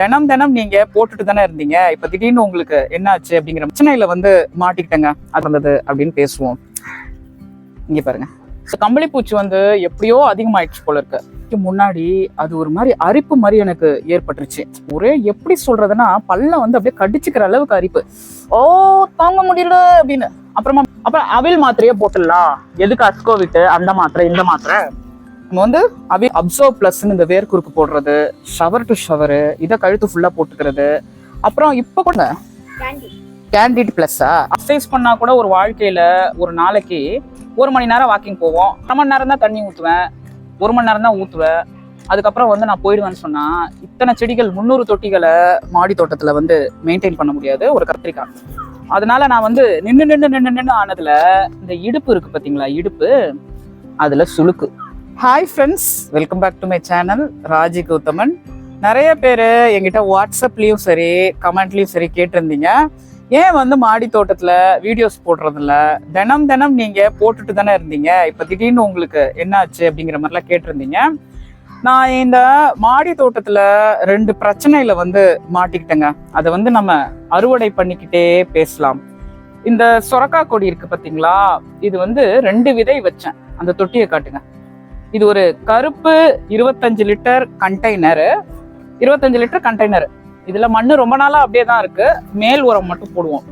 தினம் தினம் நீங்க போட்டுட்டு தானே இருந்தீங்க. இப்ப திடீர்னு உங்களுக்கு என்ன ஆச்சு அப்படிங்கிற பிரச்சனையில வந்து மாட்டிக்கிட்டேங்க. அது வந்தது அப்படின்னு பேசுவோம். இங்க பாருங்க. கம்பளி பூச்சி வந்து எப்படியோ அதிகமாயிடுச்சு போல இருக்கு. முன்னாடி அது ஒரு மாதிரி அரிப்பு மாதிரி எனக்கு ஏற்பட்டுருச்சு. ஒரே எப்படி சொல்றதுன்னா பல்ல வந்து அப்படியே கடிச்சுக்கிற அளவுக்கு அரிப்பு. ஓ தாங்க முடியல அப்படின்னு. அப்புறமா அப்புறம் அவில் மாத்திரையே போட்டுடலாம். எதுக்கு அஸ்கோவிட்டு அந்த மாத்திரை இந்த மாத்திரை? நம்ம வந்து அவி அப்சர்வ் ப்ளஸ்ன்னு இந்த வேர்க்குறுக்கு போடுறது ஷவர் டு ஷவரு இதை கழுத்து ஃபுல்லாக போட்டுக்கிறது. அப்புறம் இப்போ கூட கேண்டிட் ப்ளஸ்ஸா எக்ஸசைஸ் பண்ணா கூட ஒரு வாழ்க்கையில ஒரு நாளைக்கு ஒரு மணி நேரம் வாக்கிங் போவோம். அரை மணி நேரம் தான் தண்ணி ஊற்றுவேன் ஒரு மணி நேரம் தான் ஊற்றுவேன் அதுக்கப்புறம் வந்து நான் போயிடுவேன்னு சொன்னா இத்தனை செடிகள் முந்நூறு தொட்டிகளை மாடி தோட்டத்துல வந்து மெயின்டைன் பண்ண முடியாது. ஒரு கத்திரிக்காய். அதனால நான் வந்து நின்று நின்று நின்று நின்று ஆனதுல இந்த இடுப்பு இருக்கு பாத்தீங்களா? இடுப்பு அதுல சுளுக்கு. Hi friends welcome back to my channel Raji Gowthaman நிறைய பேர் எங்கிட்ட வாட்ஸ்அப்லேயும் சரி கமெண்ட்லேயும் சரி கேட்டிருந்தீங்க. ஏன் வந்து மாடி தோட்டத்தில் வீடியோஸ் போடுறதில்ல? தினம் தினம் நீங்கள் போட்டுட்டு தானே இருந்தீங்க. இப்போ திடீர்னு உங்களுக்கு என்னாச்சு அப்படிங்கிற மாதிரிலாம் கேட்டிருந்தீங்க. நான் இந்த மாடி தோட்டத்தில் ரெண்டு பிரச்சனையில் வந்து மாட்டிக்கிட்டேங்க. அதை வந்து நம்ம அறுவடை பண்ணிக்கிட்டே பேசலாம். இந்த சொரக்கா கொடி இருக்குது பார்த்தீங்களா இது வந்து ரெண்டு விதை வச்சேன். அந்த தொட்டியை காட்டுங்க. இது ஒரு கருப்பு இருபத்தஞ்சு லிட்டர் கண்டெய்னர் இருபத்தஞ்சு லிட்டர் கண்டெய்னர் இதுல மண்ணு ரொம்ப நாளா அப்படியே தான் இருக்கு. மேல் உரம் மட்டும் போடுவோம்.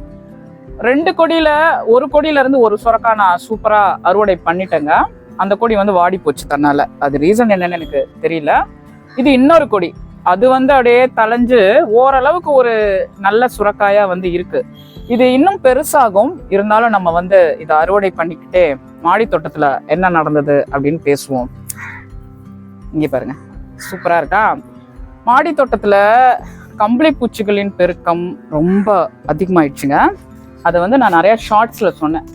ரெண்டு கொடியில ஒரு கொடியில இருந்து ஒரு சுரக்கா நான் சூப்பரா அறுவடை பண்ணிட்டேங்க. அந்த கொடி வந்து வாடி போச்சு தன்னால. அது ரீசன் என்னன்னு எனக்கு தெரியல. இது இன்னொரு கொடி. அது வந்து அப்படியே தலைஞ்சு ஓரளவுக்கு ஒரு நல்ல சுரக்காயா வந்து இருக்கு. இது இன்னும் பெருசாகும். இருந்தாலும் நம்ம வந்து இதை அறுவடை பண்ணிக்கிட்டே மாடி தோட்டத்தில் என்ன நடந்தது அப்படின்னு பேசுவோம். இங்கே பாருங்க. சூப்பராக இருக்கா? மாடி தோட்டத்தில் கம்பளி பூச்சிகளின் பெருக்கம் ரொம்ப அதிகமாயிடுச்சுங்க. அதை வந்து நான் நிறையா ஷார்ட்ஸில் சொன்னேன்.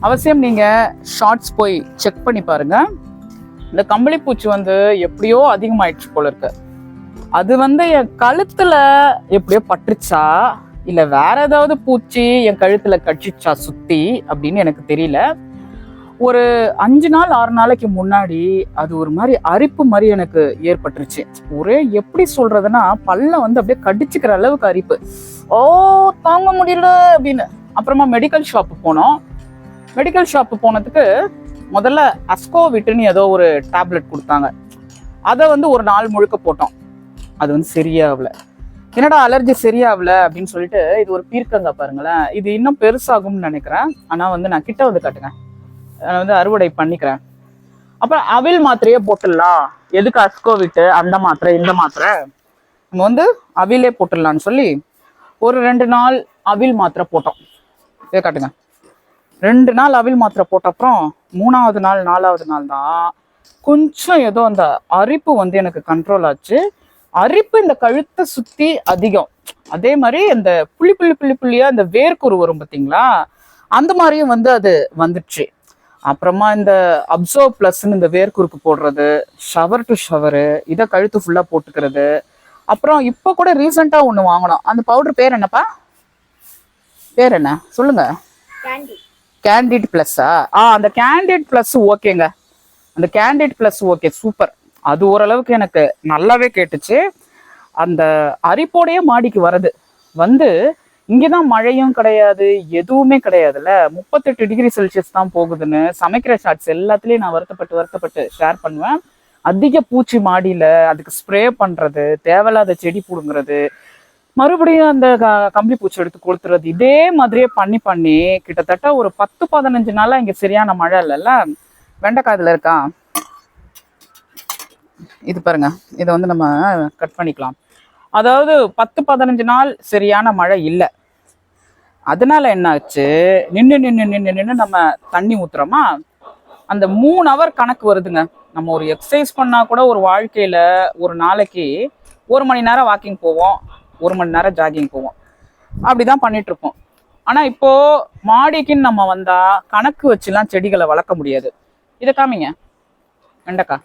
அவசியம் நீங்கள் ஷார்ட்ஸ் போய் செக் பண்ணி பாருங்கள் இந்த கம்பளி பூச்சி வந்து எப்படியோ அதிகமாயிடுச்சு போல இருக்கு. அது வந்து என் கழுத்துல எப்படியோ பட்டுருச்சா? இல்லை வேற ஏதாவது பூச்சி என் கழுத்துல கட்சிச்சா சுத்தி அப்படின்னு எனக்கு தெரியல. ஒரு அஞ்சு நாள் ஆறு நாளைக்கு முன்னாடி அது ஒரு மாதிரி அரிப்பு மாதிரி எனக்கு ஏற்பட்டுருச்சு. ஒரே எப்படி சொல்றதுன்னா பல்ல வந்து அப்படியே கடிச்சுக்கிற அளவுக்கு அரிப்பு. ஓ தாங்க முடியல அப்படின்னு. அப்புறமா மெடிக்கல் ஷாப்பு போனோம். மெடிக்கல் ஷாப்பு போனதுக்கு முதல்ல அஸ்கோவிட்டுன்னு ஏதோ ஒரு டேப்லெட் கொடுத்தாங்க. அதை வந்து ஒரு நாள் முழுக்க போட்டோம். அது வந்து சரியாகல. என்னடா அலர்ஜி சரியாகல அப்படின்னு சொல்லிட்டு இது ஒரு பீர்க்கங்க பாருங்களேன். இது இன்னும் பெருசாகும்னு நினைக்கிறேன். ஆனால் வந்து நான் கிட்ட வந்து காட்டுங்க நான் வந்து அறுவடை பண்ணிக்கிறேன். அப்புறம் அவில் மாத்திரையே போட்டுடலாம். எதுக்கு அஸ்கோவிட்டு அந்த மாத்திரை இந்த மாத்திரை? நம்ம வந்து அவிலே போட்டுடலான்னு சொல்லி ஒரு ரெண்டு நாள் அவில் மாத்திரை போட்டோம். இதை காட்டுங்க. ரெண்டு நாள் அவில் மாத்திரை போட்ட அப்புறம் மூணாவது நாள் நாலாவது நாள் தான் கொஞ்சம் ஏதோ அந்த அரிப்பு வந்து எனக்கு கண்ட்ரோல் ஆச்சு. அரிப்பு இந்த கழுத்தை சுற்றி அதிகம். அதே மாதிரி இந்த புள்ளி புள்ளி புள்ளி புள்ளியாக இந்த வேர்க்குரு வரும் பார்த்தீங்களா அந்த மாதிரியும் வந்து அது வந்துடுச்சு. அப்புறமா இந்த அப்சர்வ் ப்ளஸ்ன்னு இந்த வேர்க்குறுக்கு போடுறது ஷவர் டு ஷவரு இதை கழுத்து ஃபுல்லாக போட்டுக்கிறது. அப்புறம் இப்போ கூட ரீசெண்டாக ஒன்று வாங்கினோம். அந்த பவுடர் பேர் என்னப்பா? பேர் என்ன? சொல்லுங்க. கேண்டிட் ப்ளஸ்ஸா ஆ? அந்த கேண்டிட் ப்ளஸ் ஓகேங்க. அந்த கேண்டிட் ப்ளஸ் ஓகே சூப்பர். அது ஓரளவுக்கு எனக்கு நல்லாவே கேட்டுச்சு. அந்த அரிப்போடையே மாடிக்கு வருது வந்து இங்கே தான் மழையும் கிடையாது எதுவுமே கிடையாதுல்ல? முப்பத்தெட்டு டிகிரி செல்சியஸ் தான் போகுதுன்னு சமைக்கிற ஷார்ட்ஸ் எல்லாத்துலேயும் நான் வருத்தப்பட்டு வருத்தப்பட்டு ஷேர் பண்ணுவேன். அதிக பூச்சி மாடியில் அதுக்கு ஸ்ப்ரே பண்ணுறது தேவையில்லாத செடி பிடுங்குறது மறுபடியும் அந்த க- கம்பளி பூச்சி எடுத்து கொளுத்துறது இதே மாதிரியே பண்ணி பண்ணி கிட்டத்தட்ட ஒரு பத்து பதினஞ்சு நாளாக இங்கே சரியான மழை இல்லைல்ல? வெண்டைக்காய் இதில் இருக்கா? இது பாருங்க. இதை வந்து நம்ம கட் பண்ணிக்கலாம். அதாவது பத்து பதினஞ்சு நாள் சரியான மழை இல்லை. அதனால என்ன ஆச்சு நின்று நின்று நின்று நின்று நம்ம தண்ணி ஊத்துறோமா? அந்த மூணு ஹவர் கணக்கு வருதுங்க. நம்ம ஒரு எக்ஸசைஸ் பண்ணா கூட ஒரு வாழ்க்கையில ஒரு நாளைக்கு ஒரு மணி நேரம் வாக்கிங் போவோம் ஒரு மணி நேரம் ஜாகிங் போவோம். அப்படிதான் பண்ணிட்டு இருப்போம். ஆனா இப்போ மாடிக்குன்னு நம்ம வந்தா கணக்கு வச்சுலாம் செடிகளை வளர்க்க முடியாது. இதை காமிங்க. வெண்டைக்காய்.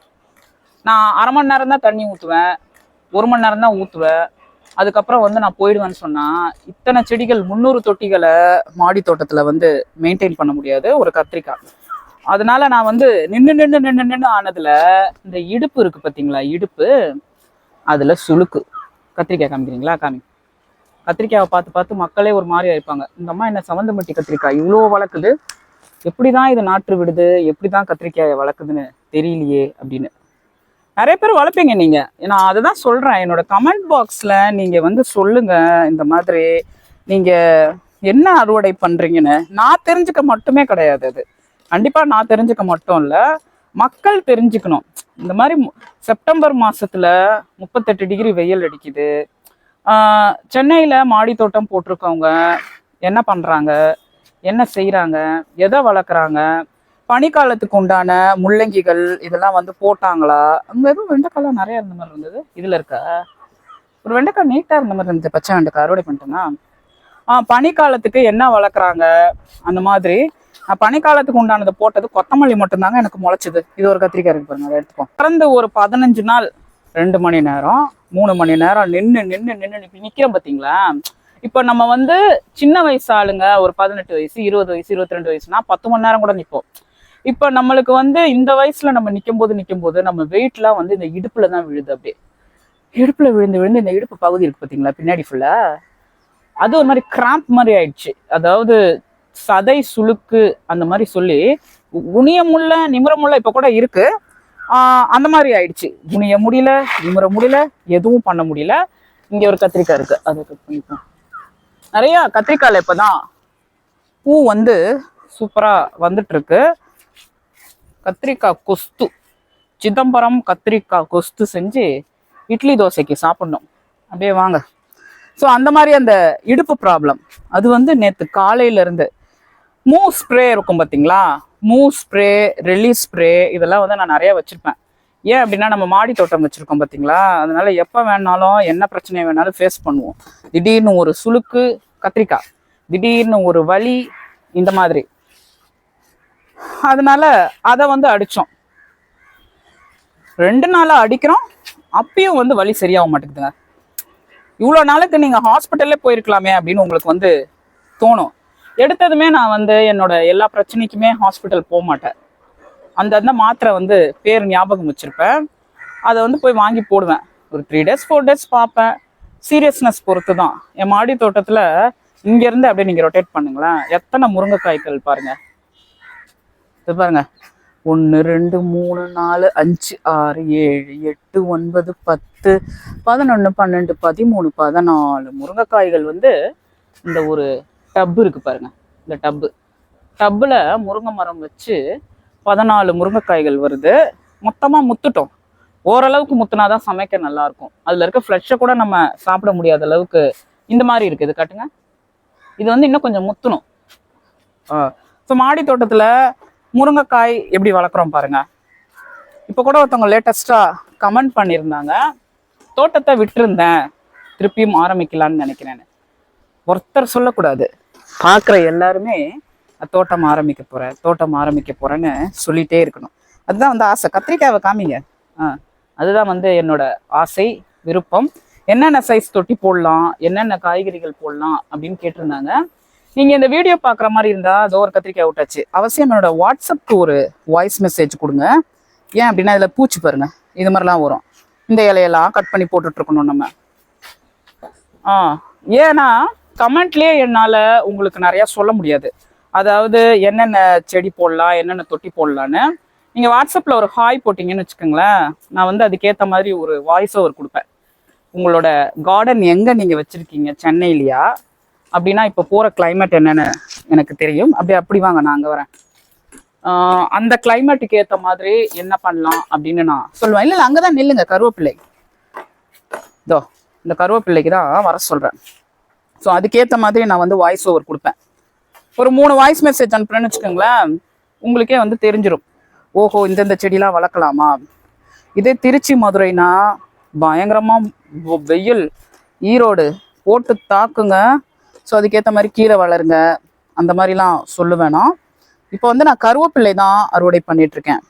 நான் அரை மணி நேரம் தான் தண்ணி ஊற்றுவேன் ஒரு மணி நேரம் தான் ஊற்றுவேன் அதுக்கப்புறம் வந்து நான் போயிடுவேன்னு சொன்னால் இத்தனை செடிகள் முந்நூறு தொட்டிகளை மாடி தோட்டத்தில் வந்து மெயின்டைன் பண்ண முடியாது ஒரு கத்திரிக்காய். அதனால நான் வந்து நின்று நின்று நின்று நின்று ஆனதில் இந்த இடுப்பு இருக்கு பார்த்தீங்களா இடுப்பு அதில் சுழுக்கு கத்திரிக்காய் காமிக்கிறீங்களா? காமி. கத்திரிக்காயை பார்த்து பார்த்து மக்களே ஒரு மாதிரி ஆயிருப்பாங்க. இந்த அம்மா என்ன சவந்தமட்டி கத்திரிக்காய்? இவ்வளோ வளர்க்குது. எப்படி தான் இது நாற்று விடுது? எப்படி தான் கத்திரிக்காயை வளர்க்குதுன்னு தெரியலையே அப்படின்னு. நிறைய பேர் வளர்ப்பீங்க நீங்க. நான் அதை தான் சொல்றேன். என்னோட கமெண்ட் பாக்ஸ்ல நீங்க வந்து சொல்லுங்க இந்த மாதிரி. நீங்க என்ன அறுவடை பண்றீங்கன்னு. நான் தெரிஞ்சுக்க மட்டுமே கிடையாது அது. கண்டிப்பா நான் தெரிஞ்சுக்க மட்டும் இல்ல. மக்கள் தெரிஞ்சுக்கணும். இந்த மாதிரி செப்டம்பர் மாசத்துல முப்பத்தெட்டு டிகிரி வெயில் அடிக்குது. சென்னையில் சென்னையில மாடி தோட்டம் போட்டிருக்கவங்க என்ன பண்றாங்க? என்ன செய்கிறாங்க எதை வளர்க்குறாங்க? பனிக்காலத்துக்கு உண்டான முள்ளங்கிகள் இதெல்லாம் வந்து போட்டாங்களா? அங்க எதுவும் வெண்டைக்காய்லாம் நிறைய இருந்த மாதிரி இருந்தது. இதுல இருக்கா ஒரு வெண்டைக்காய் நீட்டா இருந்த மாதிரி இருந்தது. பச்சை வெண்டைக்காய் அறுவடை பண்ணிட்டேன்னா ஆ பனிக்காலத்துக்கு என்ன வளர்க்குறாங்க? அந்த மாதிரி. நான் பனிக்காலத்துக்கு உண்டானது போட்டது கொத்தமல்லி மட்டும்தாங்க எனக்கு முளைச்சது. இது ஒரு கத்திரிக்காய் இருக்கு பாருங்க அதை எடுத்துப்போம். பிறந்து ஒரு பதினஞ்சு நாள் ரெண்டு மணி நேரம் மூணு மணி நேரம் நின்று நின்று நின்று இப்போ நிற்கிறோம் பார்த்தீங்களா இப்போ நம்ம வந்து சின்ன வயசு ஆளுங்க ஒரு பதினெட்டு வயசு இருபது வயசு இருபத்தி ரெண்டு வயசுனா பத்து மணி நேரம் கூட நிற்போம் இப்போ நம்மளுக்கு வந்து இந்த வயசுல நம்ம நிற்கும் போது நிற்கும் போது நம்ம வெயிட்லாம் வந்து இந்த இடுப்புல தான் விழுது அப்படியே. இடுப்புல விழுந்து விழுந்து இந்த இடுப்பு பகுதி இருக்கு பார்த்தீங்களா பின்னாடி ஃபுல்லா அது ஒரு மாதிரி கிராம்ப் மாதிரி ஆயிடுச்சு. அதாவது சதை சுழுக்கு அந்த மாதிரி சொல்லி குனிய நிமிரமுள்ள நிமிர இப்போ கூட இருக்கு. அந்த மாதிரி ஆயிடுச்சு. குனிய முடியல நிமிர முடியல எதுவும் பண்ண முடியல. இங்க ஒரு கத்திரிக்காய் இருக்கு. அதை கட் பண்ணிப்போம் நிறைய கத்திரிக்காயில இப்பதான் பூ வந்து சூப்பராக வந்துட்டு இருக்கு. கத்திரிக்காய் கொஸ்து. சிதம்பரம் கத்திரிக்காய் கொஸ்து செஞ்சு இட்லி தோசைக்கு சாப்பிட்ணும். அப்படியே வாங்க. ஸோ அந்த மாதிரி அந்த இடுப்பு ப்ராப்ளம் அது வந்து நேற்று காலையிலேருந்து மூ ஸ்ப்ரே இருக்கும் பார்த்தீங்களா மூ ஸ்ப்ரே ரிலீஸ் ஸ்ப்ரே இதெல்லாம் வந்து நான் நிறையா வச்சுருப்பேன். ஏன் அப்படின்னா நம்ம மாடி தோட்டம் வச்சுருக்கோம் பார்த்தீங்களா அதனால் எப்போ வேணாலும் என்ன பிரச்சனை வேணாலும் ஃபேஸ் பண்ணுவோம். திடீர்னு ஒரு சுளுக்கு கத்திரிக்காய் திடீர்னு ஒரு வலி இந்த மாதிரி. அதனால அதை வந்து அடித்தோம் ரெண்டு நாளாக அடிக்கிறோம். அப்பயும் வந்து வலி சரியாக மாட்டேங்குதுங்க. இவ்வளோ நாளுக்கு நீங்கள் ஹாஸ்பிட்டல்லே போயிருக்கலாமே அப்படின்னு உங்களுக்கு வந்து தோணும். எடுத்ததுமே நான் வந்து என்னோட எல்லா பிரச்சனைக்குமே ஹாஸ்பிட்டல் போக மாட்டேன். அந்த அந்த மாத்திரை வந்து பேர் ஞாபகம் வச்சுருப்பேன். அதை வந்து போய் வாங்கி போடுவேன். ஒரு த்ரீ டேஸ் ஃபோர் டேஸ் பார்ப்பேன். சீரியஸ்னஸ் பொறுத்து தான் என் மாடி தோட்டத்தில் இங்கேருந்து அப்படியே நீங்கள் ரொட்டேட் பண்ணுங்களேன். எத்தனை முருங்கைக்காய்கள் பாருங்கள் இது பாருங்க. ஒன்று ரெண்டு மூணு நாலு அஞ்சு ஆறு ஏழு எட்டு ஒன்பது பத்து பதினொன்று பன்னெண்டு பதிமூணு பதினாலு முருங்கைக்காய்கள் வந்து இந்த ஒரு டப்பு இருக்கு பாருங்க. இந்த டப்பு. டப்பில் முருங்கை மரம் வச்சு பதினாலு முருங்கைக்காய்கள் வருது. மொத்தமாக முத்துட்டோம். ஓரளவுக்கு முத்துனாதான் சமைக்க நல்லா இருக்கும் அதில் இருக்க ஃப்ளஷை கூட நம்ம சாப்பிட முடியாத அளவுக்கு இந்த மாதிரி இருக்குது இது காட்டுங்க. இது வந்து இன்னும் கொஞ்சம் முத்தணும். ஸோ மாடி தோட்டத்தில் முருங்கைக்காய் எப்படி வளர்க்குறோம் பாருங்க. இப்போ கூட ஒருத்தவங்க லேட்டஸ்ட்டாக கமெண்ட் பண்ணியிருந்தாங்க. தோட்டத்தை விட்டுருந்தேன். திருப்பியும் ஆரம்பிக்கலான்னு நினைக்கிறேன். ஒருத்தர் சொல்லக்கூடாது. பார்க்குற எல்லாருமே தோட்டம் ஆரம்பிக்க போகிறேன் தோட்டம் ஆரம்பிக்க போகிறேன்னு சொல்லிகிட்டே இருக்கணும். அதுதான் வந்து ஆசை. கத்திரிக்காவை காமிங்க. ஆ அதுதான் வந்து என்னோட ஆசை விருப்பம். என்னென்ன சைஸ் தொட்டி போடலாம் என்னென்ன காய்கறிகள் போடலாம் அப்படின்னு கேட்டிருந்தாங்க. நீங்கள் இந்த வீடியோ பார்க்குற மாதிரி இருந்தால் அதோ ஒரு கத்திரிக்காய் விட்டாச்சு. அவசியம் என்னோட வாட்ஸ்அப்க்கு ஒரு வாய்ஸ் மெசேஜ் கொடுங்க. ஏன் அப்படின்னா இதில் பூச்சி பாருங்க. இது மாதிரிலாம் வரும். இந்த இலையெல்லாம் கட் பண்ணி போட்டுட்டு இருக்கணும் நம்ம. ஆ ஏன்னா கமெண்ட்லயே என்னால் உங்களுக்கு நிறையா சொல்ல முடியாது. அதாவது என்னென்ன செடி போடலாம் என்னென்ன தொட்டி போடலான்னு. நீங்கள் வாட்ஸ்அப்பில் ஒரு ஹாய் போட்டிங்கன்னு வச்சுக்கோங்களேன். நான் வந்து அதுக்கேற்ற மாதிரி ஒரு வாய்ஸ் ஓவர் கொடுப்பேன். உங்களோட கார்டன் எங்கே நீங்கள் வச்சுருக்கீங்க? சென்னையிலையா? அப்படின்னா இப்போ போகிற கிளைமேட் என்னென்னு எனக்கு தெரியும். அப்படி அப்படி வாங்க நான் அங்கே வரேன். அந்த கிளைமேட்டுக்கு ஏற்ற மாதிரி என்ன பண்ணலாம் அப்படின்னு நான் சொல்லுவேன். இல்லை இல்லை அங்கே தான் நில்லுங்க கருவேப்பிள்ளை இதோ இந்த கருவேப்பிள்ளைக்கு தான் வர சொல்கிறேன் ஸோ அதுக்கேற்ற மாதிரி நான் வந்து வாய்ஸ் ஓவர் கொடுப்பேன். ஒரு மூணு வாய்ஸ் மெசேஜ் அனுப்புறேன்னு வச்சுக்கோங்களேன் உங்களுக்கே வந்து தெரிஞ்சிடும் ஓஹோ இந்தந்த செடிலாம் வளர்க்கலாமா? இதே திருச்சி மதுரைனா பயங்கரமாக வெயில் ஈரோடு போட்டு தாக்குங்க. ஸோ அதுக்கேற்ற மாதிரி கீரை வளருங்க. அந்த மாதிரிலாம் சொல்லுவேன் இப்போ வந்து நான் கருவேப்பிள்ளை தான் அறுவடை பண்ணிட்டுருக்கேன்.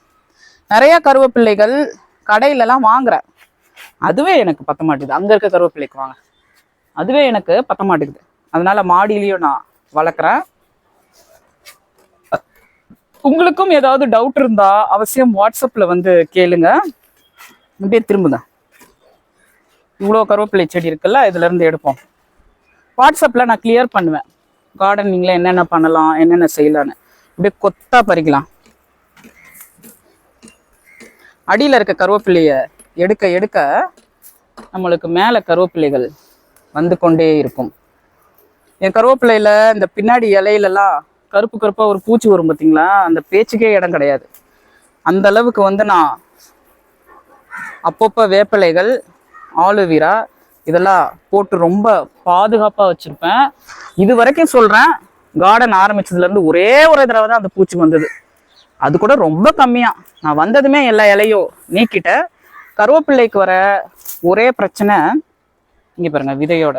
நிறையா கருவேப்பிள்ளைகள் கடையிலலாம் வாங்குறேன். அதுவே எனக்கு பத்த மாட்டேங்குது அங்கே இருக்க கருவேப்பிள்ளைக்கு வாங்க. அதுவே எனக்கு பத்த மாட்டேங்குது அதனால மாடியிலையும் நான் வளர்க்குறேன். உங்களுக்கும் ஏதாவது டவுட் இருந்தால் அவசியம் வாட்ஸ்அப்பில் வந்து கேளுங்க. அப்படியே திரும்புங்க. இவ்வளோ கருவேப்பிள்ளை செடி இருக்குல்ல இதுலேருந்து எடுப்போம். வாட்ஸ்அப்பில் நான் கிளியர் பண்ணுவேன். கார்டனிங்கில் என்னென்ன பண்ணலாம் என்னென்ன செய்யலான்னு அப்படியே கொத்தா பறிக்கலாம். அடியில் இருக்க கருவேப்பிள்ளையை எடுக்க எடுக்க நம்மளுக்கு மேலே கருவேப்பிலைகள் வந்து கொண்டே இருக்கும். என் கருவேப்பிள்ளையில் இந்த பின்னாடி இலையிலலாம் கருப்பு கருப்பாக ஒரு பூச்சி வரும் பார்த்தீங்களா அந்த பேச்சுக்கே இடம் கிடையாது. அந்த அளவுக்கு வந்து நான் அப்பப்போ வேப்பிலைகள் ஆலுவீரா இதெல்லாம் போட்டு ரொம்ப பாதுகாப்பாக வச்சுருப்பேன். இது வரைக்கும் சொல்கிறேன் கார்டன் ஆரம்பிச்சதுலேருந்து ஒரே ஒரு தடவை தான் அந்த பூச்சி வந்தது. அது கூட ரொம்ப கம்மியாக நான் வந்ததுமே எல்லா இலையும் நீக்கிட்டேன் கருவேப்பிள்ளைக்கு வர ஒரே பிரச்சனை இங்கே பாருங்கள் விதையோட.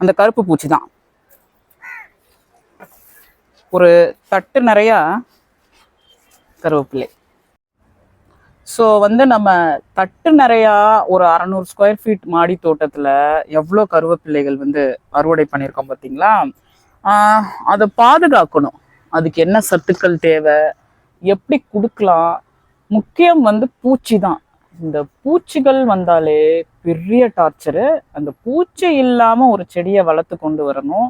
அந்த கருப்பு பூச்சி தான். ஒரு தட்டு நிறையா கருவேப்பிள்ளை. ஸோ வந்து நம்ம தட்டு நிறையா ஒரு அறநூறு ஸ்கொயர் ஃபீட் மாடி தோட்டத்தில் எவ்வளோ கருவேப்பிள்ளைகள் வந்து அறுவடை பண்ணியிருக்கோம் பார்த்தீங்களா? அதை பாதுகாக்கணும். அதுக்கு என்ன சத்துக்கள் தேவை? எப்படி கொடுக்கலாம்? முக்கியம் வந்து பூச்சி தான். இந்த பூச்சிகள் வந்தாலே பெரிய டார்ச்சரு அந்த பூச்சி இல்லாமல் ஒரு செடியை வளர்த்து கொண்டு வரணும்.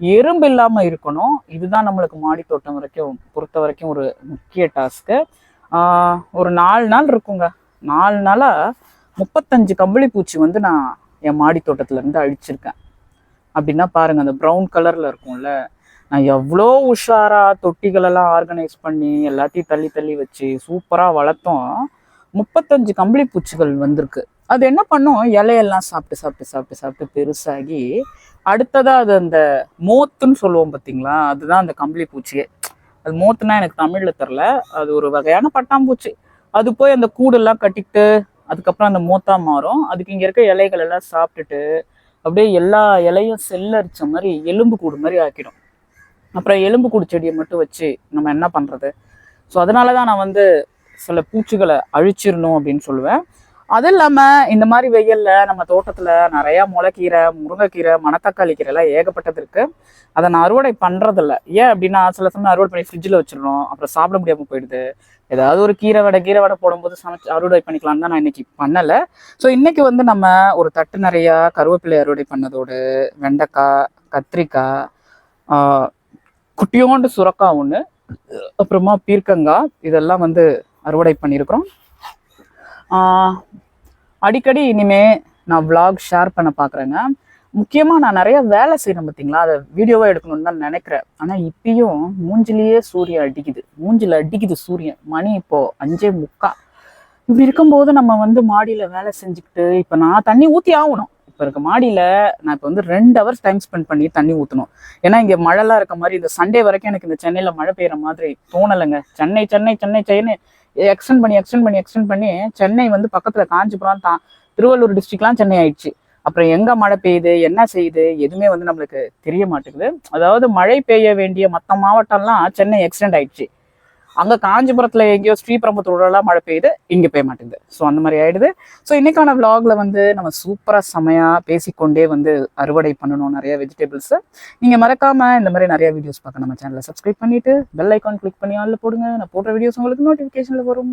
எறும்பு இல்லாமல் இருக்கணும். இதுதான் நம்மளுக்கு மாடி தோட்டம் வரைக்கும் பொறுத்த வரைக்கும் ஒரு முக்கிய டாஸ்க்கு ஒரு நாலு நாள் இருக்குங்க. நாலு நாளாக முப்பத்தஞ்சு கம்பளி பூச்சி வந்து நான் என் மாடி தோட்டத்துலேருந்து அழிச்சிருக்கேன். அப்படின்னா பாருங்கள் அந்த ப்ரௌன் கலரில் இருக்கும்ல நான் எவ்வளோ உஷாராக தொட்டிகளெல்லாம் ஆர்கனைஸ் பண்ணி எல்லாத்தையும் தள்ளி தள்ளி வச்சு சூப்பராக வளர்த்தோம். முப்பத்தஞ்சு கம்பளி பூச்சிகள் வந்திருக்கு. அது என்ன பண்ணும்? இலையெல்லாம் சாப்பிட்டு சாப்பிட்டு சாப்பிட்டு சாப்பிட்டு பெருசாகி அடுத்ததாக அது அந்த மோத்துன்னு சொல்லுவோம் பார்த்தீங்களா அதுதான் அந்த கம்பளி பூச்சியே. அது மோத்துனா எனக்கு தமிழில் தெரில அது ஒரு வகையான பட்டாம்பூச்சி. அது போய் அந்த கூடெல்லாம் கட்டிட்டு அதுக்கப்புறம் அந்த மோத்தா மாறும். அதுக்கு இங்கே இருக்க இலைகள் எல்லாம் சாப்பிட்டுட்டு அப்படியே எல்லா இலையும் செல்லரிச்ச மாதிரி எலும்பு கூடு மாதிரி ஆக்கிடும். அப்புறம் எலும்பு கூடு செடியை மட்டும் வச்சு நம்ம என்ன பண்றது? ஸோ அதனால தான் நான் வந்து சில பூச்சிகளை அழிச்சிடணும் அப்படின்னு சொல்லுவேன். அது இல்லாமல் இந்த மாதிரி வெயிலில் நம்ம தோட்டத்தில் நிறையா முளைக்கீரை முருங்கைக்கீரை மணத்தக்காளி கீரைலாம் ஏகப்பட்டது இருக்குது அதை நான் அறுவடை பண்ணுறதில்ல ஏன் அப்படின்னா சில சமயம் அறுவடை பண்ணி ஃப்ரிட்ஜில் வச்சிடணும். அப்புறம் சாப்பிட முடியாமல் போயிடுது. ஏதாவது ஒரு கீரை வடை கீரை வடை போடும்போது சமைச்சு அறுவடை பண்ணிக்கலாம்னு தான் நான் இன்னைக்கு பண்ணலை. ஸோ இன்னைக்கு வந்து நம்ம ஒரு தட்டு நிறையா கருவேப்பிலை அறுவடை பண்ணதோடு வெண்டைக்காய் கத்திரிக்காய் குட்டியோண்டு சுரக்காய் ஒன்று அப்புறமா பீர்க்கங்காய் இதெல்லாம் வந்து அறுவடை பண்ணியிருக்கிறோம். அடிக்கடி இனிமே நான் விலாக் ஷேர் பண்ண பார்க்குறேங்க முக்கியமாக நான் நிறைய வேலை செய்யணும் பார்த்தீங்களா அதை வீடியோவாக எடுக்கணும்னு தான் நினைக்கிறேன். ஆனால் இப்பயும் மூஞ்சிலேயே சூரியன் அடிக்குது. மூஞ்சில் அடிக்குது சூரியன். மணி இப்போ அஞ்சே முக்கா. இப்படி இருக்கும்போது நம்ம வந்து மாடியில் வேலை செஞ்சுக்கிட்டு இப்போ நான் தண்ணி ஊற்றி ஆகணும். இப்போ இருக்க மாடியில் நான் இப்போ வந்து ரெண்டு ஹவர்ஸ் டைம் ஸ்பெண்ட் பண்ணி தண்ணி ஊற்றணும் ஏன்னா இங்கே மழைலாம் இருக்க மாதிரி இந்த சண்டே வரைக்கும் எனக்கு இந்த சென்னையில் மழை பெய்கிற மாதிரி தோணலைங்க. சென்னை சென்னை சென்னை சென்னை எக்ஸ்டெண்ட் பண்ணி எக்ஸ்டெண்ட் பண்ணி எக்ஸ்டெண்ட் பண்ணி சென்னை வந்து பக்கத்தில் காஞ்சிபுரம் தான் திருவள்ளூர் டிஸ்ட்ரிக்ட்லாம் சென்னை ஆயிடுச்சு. அப்புறம் எங்கே மழை பெய்யுது என்ன செய்யுது எதுவுமே வந்து நம்மளுக்கு தெரிய மாட்டேங்குது. அதாவது மழை பெய்ய வேண்டிய மற்ற மாவட்டம்லாம் சென்னை எக்ஸ்டெண்ட் ஆயிடுச்சு. அங்க காஞ்சிபுரத்துல எங்கேயோ ஸ்ரீபெரும்புத்தூர்லாம் மழை பெய்யுது இங்க பெய்ய மாட்டேங்குது. ஸோ அந்த மாதிரி ஆயிடுது. ஸோ இன்னைக்கான vlogல வந்து நம்ம சூப்பரா செமையா பேசிக்கொண்டே வந்து அறுவடை பண்ணணும் நிறைய வெஜிடபிள்ஸ் நீங்க மறக்காம இந்த மாதிரி நிறைய வீடியோஸ் பார்க்க நம்ம சேனலை சப்ஸ்கிரைப் பண்ணிட்டு பெல் ஐக்கான் கிளிக் பண்ணி ஆல்ல போடுங்க. நான் போடுற வீடியோஸ் உங்களுக்கு நோட்டிஃபிகேஷனில் வரும்.